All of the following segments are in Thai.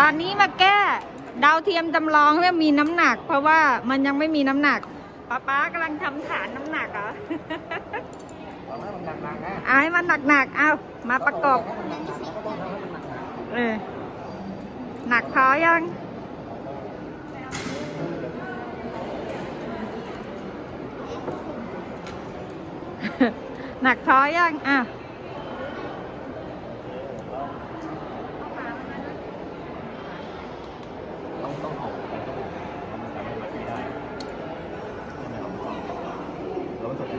ตอนนี้มาแก้ดาวเทียมจำลองให้มันมีน้ำหนัก เพราะว่ามันยังไม่มีน้ำหนักป๊าป๊ากำลังทำฐานน้ำหนักเหรอตอนนั้นมันหนักๆนะเอาให้มันหนักๆเอามาประกอบให้มันหนักๆเราก็ต้องทำให้มันหนักเออหนักพอยังหนักพอยังอะ ต้องออกไปต้องออกเพราะมันจะไม่มัดไม่ได้ใช่ไหมครับเราไม่สนใจ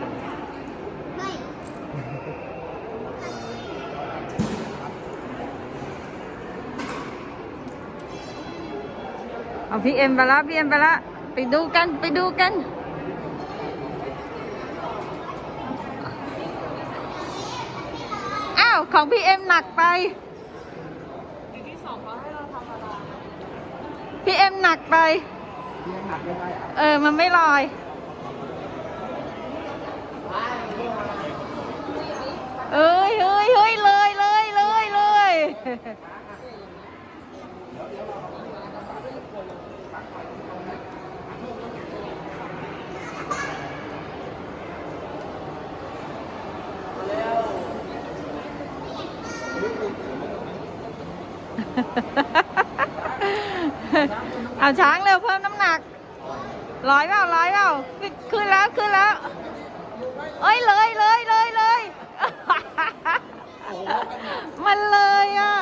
เอาพี่เอ็มไปละพี่เอ็มไปละไปดูกันไปดูกันอ้าวของพี่เอ็มหนักไปพี่เอ็ม หนักไปเรียนหนักยังไงอะเออ มันไม่ลอย เอ้ยเฮ้ยเฮ้ยเลยเลยเลยเลย เอาช้างเร็วเพิ่มน้ำหนักร้อยเปล่าร้อยเปล่าขึ้นแล้วขึ้นแล้วเอ้ยเลยเลยเลยเลยมันเลยอะ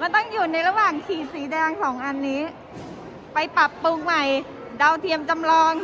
มันต้องอยู่ในระหว่างขีดสีแดงสองอันนี้ ไปปรับปรุงใหม่ ดาวเทียมจำลอง